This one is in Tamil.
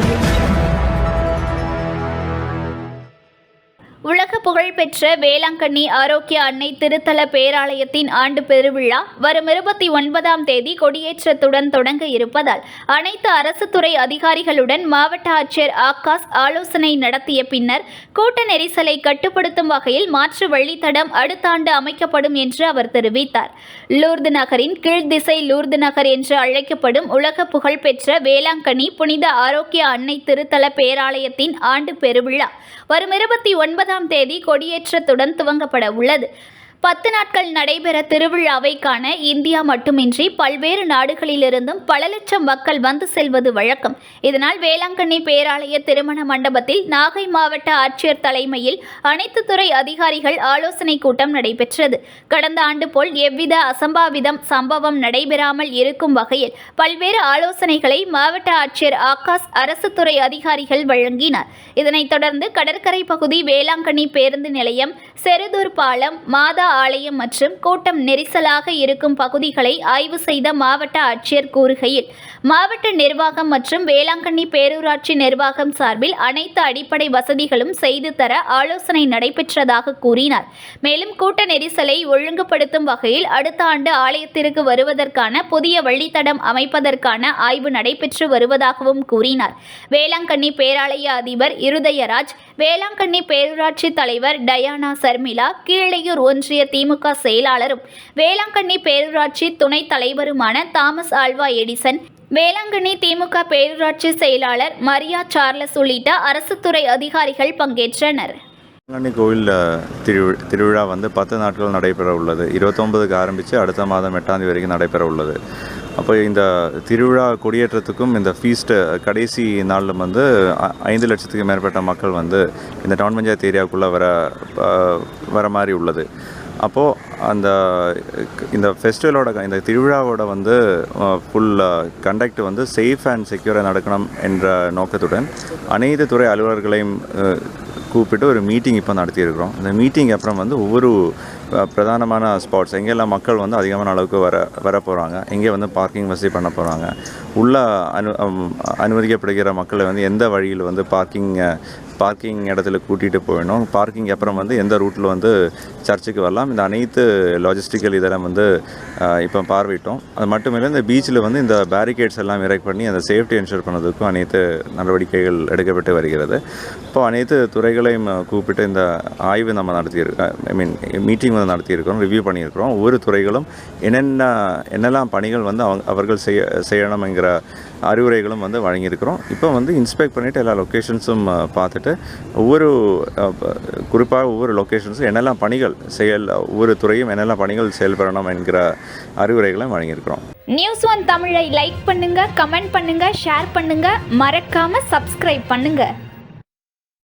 audio. புகழ்பெற்ற வேளாங்கண்ணி ஆரோக்கிய அன்னை திருத்தல பேராலயத்தின் ஆண்டு பெருவிழா வரும் இருபத்தி ஒன்பதாம் தேதி கொடியேற்றத்துடன் தொடங்க இருப்பதால் அனைத்து அரசு துறை அதிகாரிகளுடன் மாவட்ட ஆட்சியர் ஆகாஷ் ஆலோசனை நடத்திய பின்னர் கூட்ட நெரிசலை கட்டுப்படுத்தும் வகையில் மாற்று வழித்தடம் அடுத்த ஆண்டு அமைக்கப்படும் என்று அவர் தெரிவித்தார். லூர்து நகரின் கீழ்திசை லூர்து நகர் என்று அழைக்கப்படும் உலக புகழ்பெற்ற வேளாங்கண்ணி புனித ஆரோக்கிய அன்னை திருத்தல பேராலயத்தின் ஆண்டு பெருவிழா வரும் இருபத்தி ஒன்பதாம் தேதி கொடியேற்றத்துடன் துவங்கப்பட உள்ளது. பத்து நாட்கள் நடைபெற திருவிழாவை காண இந்தியா மட்டுமின்றி பல்வேறு நாடுகளிலிருந்தும் பல லட்சம் மக்கள் வந்து செல்வது வழக்கம். இதனால் வேளாங்கண்ணி பேராலய திருமண மண்டபத்தில் நாகை மாவட்ட ஆட்சியர் தலைமையில் அனைத்து துறை அதிகாரிகள் ஆலோசனை கூட்டம் நடைபெற்றது. கடந்த ஆண்டு போல் எவ்வித அசம்பாவிதம் சம்பவம் நடைபெறாமல் இருக்கும் வகையில் பல்வேறு ஆலோசனைகளை மாவட்ட ஆட்சியர் ஆகாஷ் அரசு துறை அதிகாரிகள் வழங்கினார். இதனைத் தொடர்ந்து கடற்கரை பகுதி வேளாங்கண்ணி பேருந்து நிலையம் செருதூர் பாலம் மாதா ஆலயம் மற்றும் கூட்டம் நெரிசலாக இருக்கும் பகுதிகளை ஆய்வு செய்த மாவட்ட ஆட்சியர் கூறுகையில் மாவட்ட நிர்வாகம் மற்றும் வேளாங்கண்ணி பேரூராட்சி நிர்வாகம் சார்பில் அனைத்து அடிப்படை வசதிகளும் செய்து தர ஆலோசனை நடைபெற்றதாக கூறினார். மேலும் கூட்ட நெரிசலை ஒழுங்குபடுத்தும் வகையில் அடுத்த ஆண்டு ஆலயத்திற்கு வருவதற்கான புதிய வழித்தடம் அமைப்பதற்கான ஆய்வு நடைபெற்று வருவதாகவும் கூறினார். வேளாங்கண்ணி பேராலய அதிபர் இருதயராஜ் வேளாங்கண்ணி பேரூராட்சி தலைவர் டயானா சர்மிளா கீழையூர் ஒன்றிய திமுக செயலாளரும் வேளாங்கண்ணி பேரூராட்சி துணைத் தலைவருமான Thomas Alva Edison Velankanni DMK பேரூராட்சி செயலாளர் மரியா சார்லஸ் உள்ளிட்ட அரசு துறை அதிகாரிகள் பங்கேற்றனர். வேளாங்கண்ணி கோவில் திருவிழா வந்து பத்து நாட்கள் நடைபெற உள்ளது இருபத்தொன்பதுக்கு ஆரம்பித்து அடுத்த மாதம் எட்டாம் தேதி வரைக்கும் நடைபெற உள்ளது அப்போ இந்த திருவிழா கொடியேற்றத்துக்கும் இந்த ஃபீஸ்ட்டு கடைசி நாளில் வந்து ஐந்து லட்சத்துக்கு மேற்பட்ட மக்கள் வந்து இந்த டவுன் பஞ்சாயத்து ஏரியாவுக்குள்ளே வர வர மாதிரி உள்ளது. அப்போது அந்த இந்த ஃபெஸ்டிவலோட இந்த திருவிழாவோட வந்து ஃபுல் கண்டக்ட் வந்து சேஃப் அண்ட் செக்யூராக நடக்கணும் என்ற நோக்கத்துடன் அனைத்து துறை அலுவலர்களையும் கூப்பிட்டு ஒரு மீட்டிங் இப்போ நடத்தியிருக்கிறோம். இந்த மீட்டிங் அப்புறம் வந்து ஒவ்வொரு பிரதானமான ஸ்பாட்ஸ் எங்கெல்லாம் மக்கள் வந்து அதிகமான அளவுக்கு வர வர போகிறாங்க எங்கே வந்து பார்க்கிங் வசதி பண்ண போகிறாங்க உள்ள அனு அனுமதிக்கப்படுகிற மக்களை வந்து எந்த வழியில் வந்து பார்க்கிங் பார்க்கிங் இடத்துல கூட்டிகிட்டு போயிடணும். பார்க்கிங் அப்புறம் வந்து எந்த ரூட்டில் வந்து சர்ச்சுக்கு வரலாம். இந்த அனைத்து லாஜிஸ்டிக்கல் இதெல்லாம் வந்து இப்போ பார்வையிட்டோம். அது மட்டும் இல்லை இந்த பீச்சில் வந்து இந்த பேரிகேட்ஸ் எல்லாம் இரெக்ட் பண்ணி அந்த சேஃப்டி என்ஷூர் பண்ணதுக்கும் அனைத்து நடவடிக்கைகள் எடுக்கப்பட்டு வருகிறது. இப்போ அனைத்து துறைகளையும் கூப்பிட்டு இந்த ஆய்வு நம்ம நடத்தியிருக்கோம் ஐ மீன் மீட்டிங் வந்து நடத்தியிருக்கிறோம் ரிவ்யூ பண்ணியிருக்கிறோம். ஒவ்வொரு துறைகளும் என்னென்ன என்னெல்லாம் பணிகள் வந்து அவங்க அவர்கள் செய்ய செய்யணுங்கிற அறிவுரைகளும் வந்து வழங்கியிருக்கிறோம். இப்போ வந்து இன்ஸ்பெக்ட் பண்ணிவிட்டு எல்லா லொக்கேஷன்ஸும் பார்த்துட்டு ஒவ்வொரு குறிப்பாக ஒவ்வொரு லொக்கேஷன்ஸும் என்னெல்லாம் பணிகள் செயல் ஒவ்வொரு துறையும் என்னெல்லாம் பணிகள் செயல்படணும் என்கிற அறிவுரைகளை வழங்கியிருக்கிறோம். நியூஸ் ஒன் தமிழை லைக் பண்ணுங்கள் கமெண்ட் பண்ணுங்கள் ஷேர் பண்ணுங்கள் மறக்காமல் சப்ஸ்கிரைப் பண்ணுங்கள்